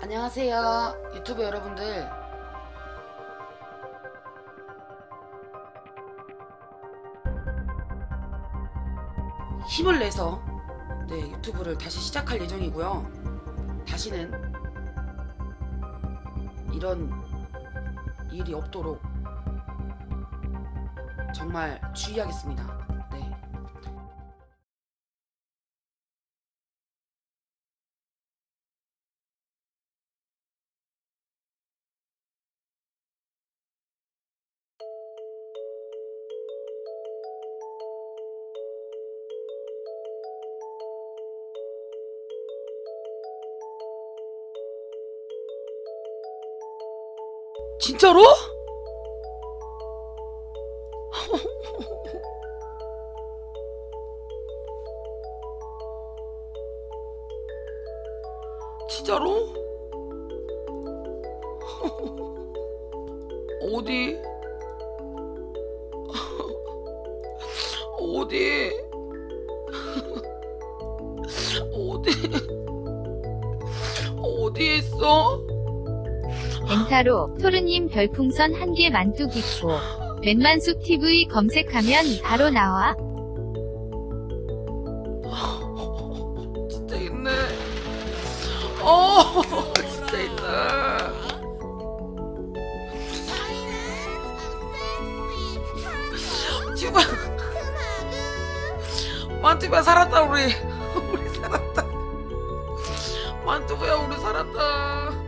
안녕하세요. 유튜브 여러분들. 힘을 내서 네, 유튜브를 다시 시작할 예정이고요. 다시는 이런 일이 없도록 정말 주의하겠습니다. 진짜로? 진짜로? 어디? 어디? 어디? 어디에 있어? 엔타로 토르님 별풍선 한 개 만뚝 있고 웬만숙 TV 검색하면 바로 나와. 진짜 있네. 어, 진짜 있네. 지우가 만두야 살았다 우리. 우리 살았다. 만두야 우리 살았다.